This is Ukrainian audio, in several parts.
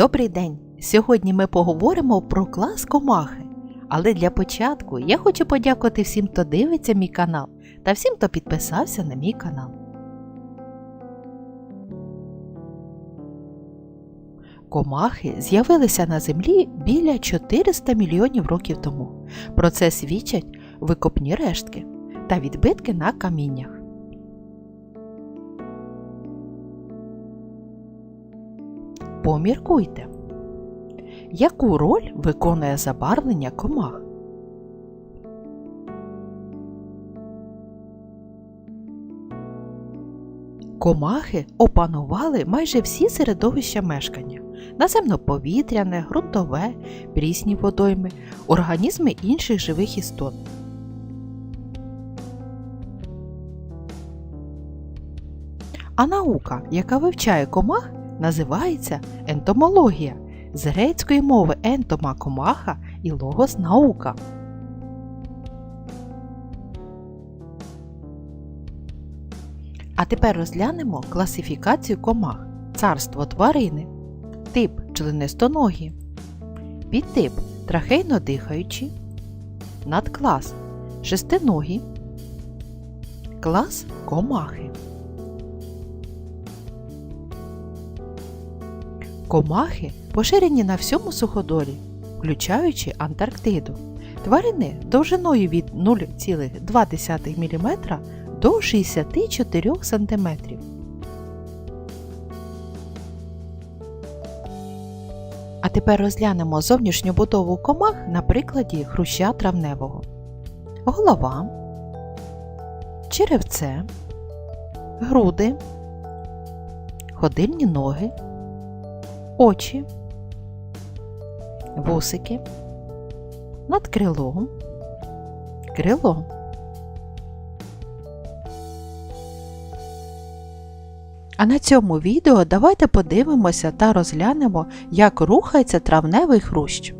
Добрий день! Сьогодні ми поговоримо про клас комахи. Але для початку я хочу подякувати всім, хто дивиться мій канал та всім, хто підписався на мій канал. Комахи з'явилися на землі біля 400 мільйонів років тому. Про це свідчать викопні рештки та відбитки на каміннях. Поміркуйте, яку роль виконує забарвлення комах? Комахи опанували майже всі середовища мешкання наземноповітряне, ґрунтове, прісні водойми, організми інших живих істот. А наука, яка вивчає комах, називається ентомологія з грецької мови ентома комаха і логос наука. А тепер розглянемо класифікацію комах. Царство тварини. Тип членистоногі. Підтип трахейно дихаючі. Надклас шестиногі. Клас комахи. Комахи поширені на всьому суходолі, включаючи Антарктиду. Тварини довжиною від 0,2 мм до 64 см. А тепер розглянемо зовнішню будову комах на прикладі хруща травневого. Голова, черевце, груди, ходильні ноги, очі, вусики, над крилом, крило. А на цьому відео давайте подивимося та розглянемо, як рухається травневий хрущ.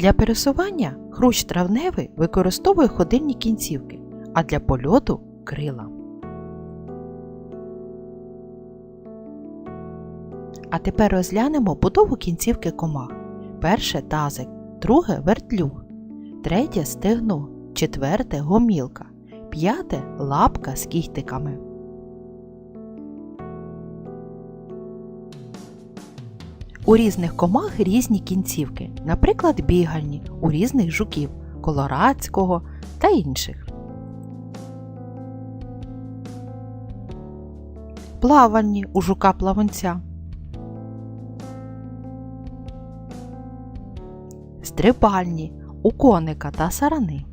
Для пересування хрущ травневий використовує ходильні кінцівки, а для польоту крила. А тепер розглянемо будову кінцівки комах. Перше тазик, друге вертлюг, третє стегно, четверте гомілка, п'яте лапка з кіхтиками. У різних комах різні кінцівки, наприклад, бігальні у різних жуків колорадського та інших. Плавальні у жука плавунця. Стрибальні у коника та сарани.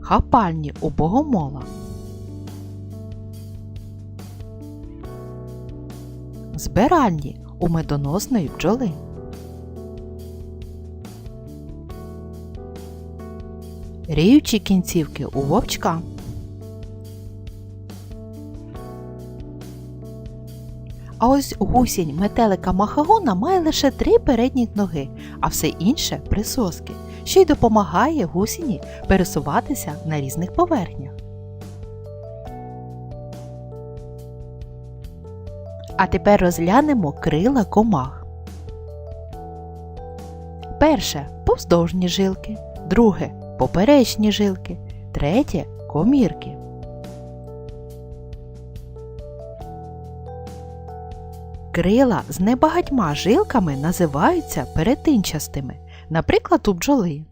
Хапальні у богомола. Збиральні у медоносної бджоли. Ріючі кінцівки у вовчка. А ось гусінь метелика махагона має лише три передні ноги, а все інше присоски, що й допомагає гусіні пересуватися на різних поверхнях. А тепер розглянемо крила комах. Перше повздовжні жилки, друге поперечні жилки, третє комірки. Крила з небагатьма жилками називаються перетинчастими, наприклад, у бджоли.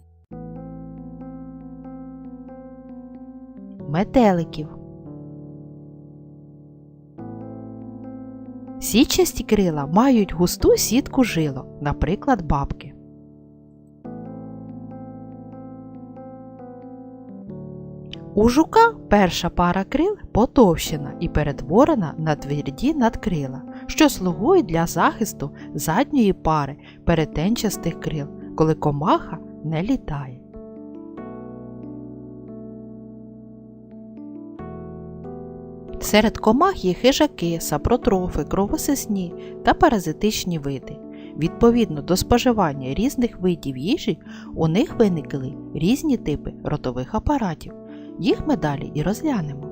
Метеликів. Січасті крила мають густу сітку жилок, наприклад, бабки. У жука перша пара крил потовщена і перетворена на тверді надкрила, що слугують для захисту задньої пари перетенчастих крил, коли комаха не літає. Серед комах є хижаки, сапротрофи, кровосисні та паразитичні види. Відповідно до споживання різних видів їжі, у них виникли різні типи ротових апаратів. Їх ми далі і розглянемо.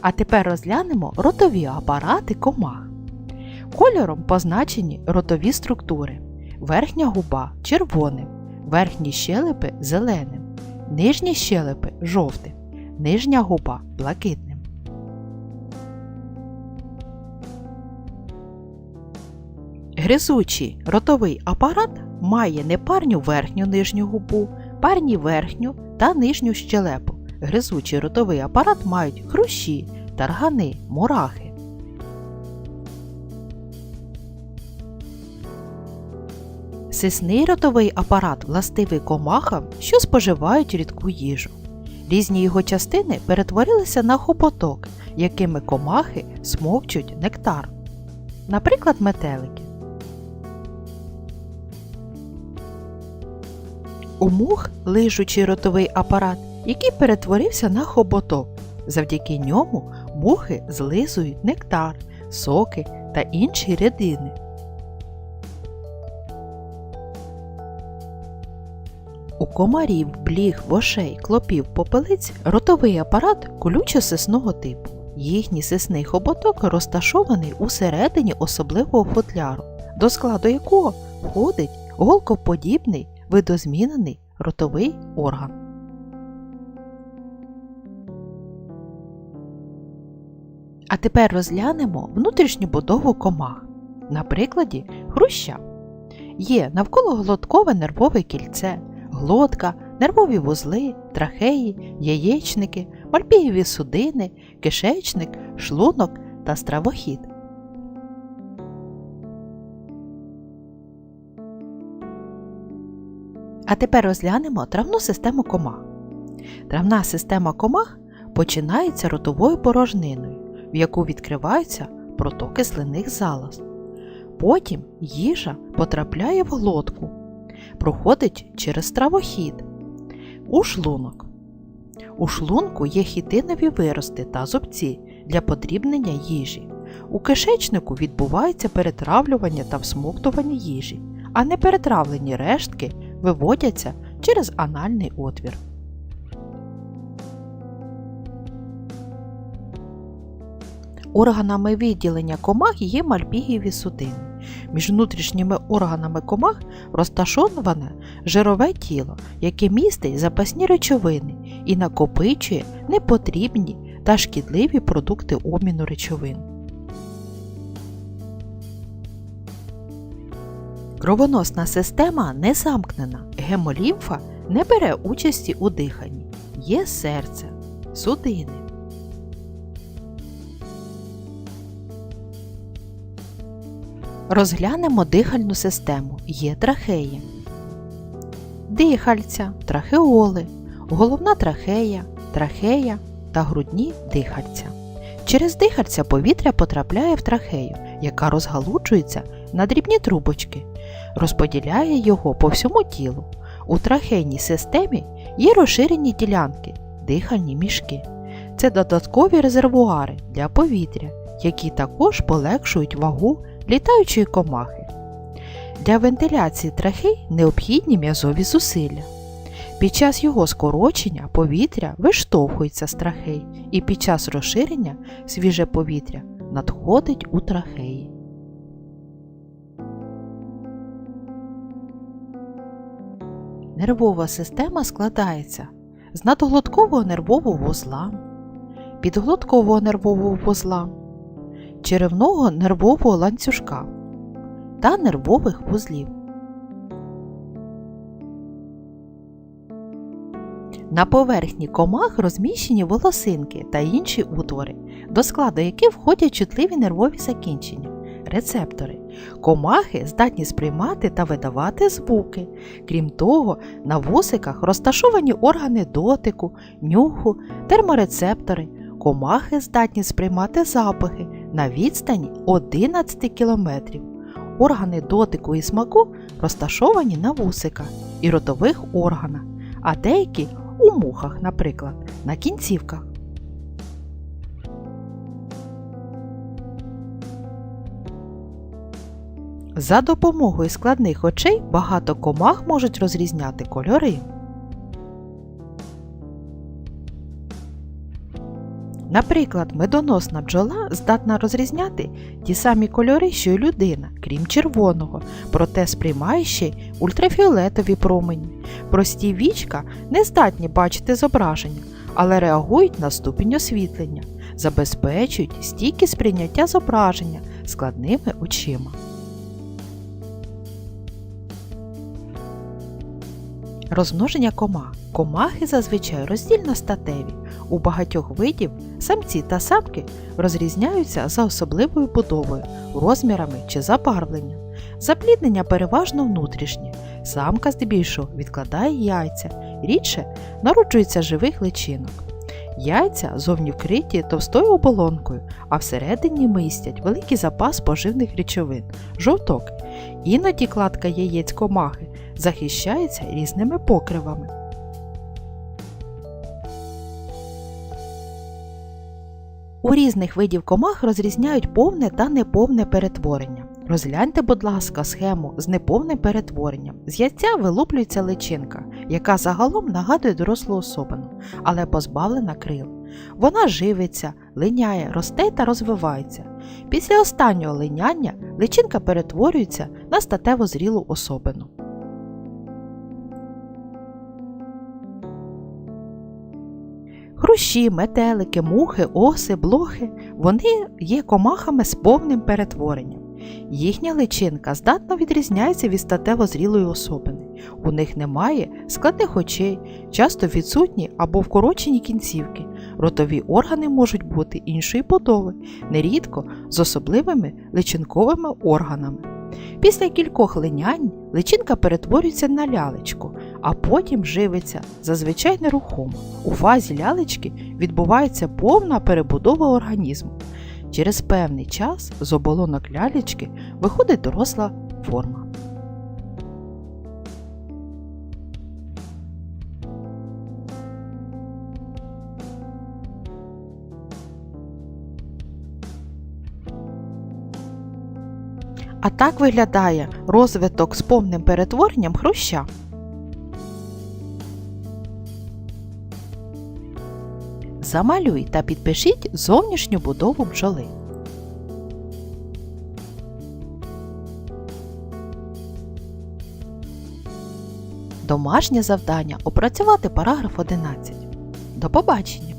А тепер розглянемо ротові апарати комах. Кольором позначені ротові структури. Верхня губа червоним, верхні щелепи зеленим, нижні щелепи жовтим, нижня губа блакитним. Гризучий ротовий апарат має непарню верхню нижню губу, парні верхню та нижню щелепу. Гризучий ротовий апарат мають хрущі, таргани, мурахи. Сисний ротовий апарат властивий комахам, що споживають рідку їжу. Різні його частини перетворилися на хоботок, якими комахи смокчуть нектар. Наприклад, метелики. У мух лижучий ротовий апарат, який перетворився на хоботок. Завдяки ньому мухи злизують нектар, соки та інші рідини. Комарів, бліг, вошей, клопів, попелиць ротовий апарат колючо-сисного типу. Їхній сисний хоботок розташований усередині особливого футляру, до складу якого входить голкоподібний видозмінений ротовий орган. А тепер розглянемо внутрішню будову комах. На прикладі хруща. Є навкологлоткове нервове кільце, глотка, нервові вузли, трахеї, яєчники, мальпієві судини, кишечник, шлунок та стравохід. А тепер розглянемо травну систему комах. Травна система комах починається ротовою порожниною, в яку відкриваються протоки слинних залоз. Потім їжа потрапляє в глотку, проходить через стравохід, у шлунок. У шлунку є хітинові вирости та зубці для подрібнення їжі. У кишечнику відбувається перетравлювання та всмоктування їжі, а неперетравлені рештки виводяться через анальний отвір. Органами виділення комах є мальпігієві судини. Між внутрішніми органами комах розташоване жирове тіло, яке містить запасні речовини і накопичує непотрібні та шкідливі продукти обміну речовин. Кровоносна система не замкнена, гемолімфа не бере участі у диханні. Є серце, судини. Розглянемо дихальну систему. Є трахеї. Дихальця, трахеоли, головна трахея, трахея та грудні дихальця. Через дихальця повітря потрапляє в трахею, яка розгалуджується на дрібні трубочки, розподіляє його по всьому тілу. У трахейній системі є розширені ділянки, дихальні мішки. Це додаткові резервуари для повітря, які також полегшують вагу літаючої комахи. Для вентиляції трахей необхідні м'язові зусилля. Під час його скорочення повітря виштовхується з трахей, і під час розширення свіже повітря надходить у трахеї. Нервова система складається з надглоткового нервового вузла, підглоткового нервового вузла, черевного нервового ланцюжка та нервових вузлів. На поверхні комах розміщені волосинки та інші утвори, до складу яких входять чутливі нервові закінчення, рецептори. Комахи здатні сприймати та видавати звуки. Крім того, на вусиках розташовані органи дотику, нюху, терморецептори. Комахи здатні сприймати запахи на відстані 11 км. Органи дотику і смаку розташовані на вусиках і ротових органах, а деякі у мухах, наприклад, на кінцівках. За допомогою складних очей багато комах можуть розрізняти кольори. Наприклад, медоносна бджола здатна розрізняти ті самі кольори, що й людина, крім червоного, проте сприймає ще ультрафіолетові промені. Прості вічка не здатні бачити зображення, але реагують на ступінь освітлення, забезпечують стійке сприйняття зображення складними очима. Розмноження комах. Комахи зазвичай роздільно статеві. У багатьох видів самці та самки розрізняються за особливою будовою, розмірами чи забарвленням. Запліднення переважно внутрішнє. Самка здебільшого відкладає яйця, рідше народжується живих личинок. Яйця зовні вкриті товстою оболонкою, а всередині містять великий запас поживних речовин жовток. Іноді кладка яєць комахи захищається різними покривами. У різних видів комах розрізняють повне та неповне перетворення. Розгляньте, будь ласка, схему з неповним перетворенням. З яйця вилуплюється личинка, яка загалом нагадує дорослу особину, але позбавлена крил. Вона живиться, линяє, росте та розвивається. Після останнього линяння личинка перетворюється на статево зрілу особину. Хрущі, метелики, мухи, оси, блохи вони є комахами з повним перетворенням. Їхня личинка здатно відрізняється від статево зрілої особини. У них немає складних очей, часто відсутні або вкорочені кінцівки. Ротові органи можуть бути іншої будови, нерідко з особливими личинковими органами. Після кількох линянь личинка перетворюється на лялечку, а потім живиться зазвичай нерухомо. У фазі лялечки відбувається повна перебудова організму. Через певний час з оболонок лялечки виходить доросла форма. А так виглядає розвиток з повним перетворенням хруща. Замалюй та підпишіть зовнішню будову бджоли. Домашнє завдання опрацювати параграф 11. До побачення!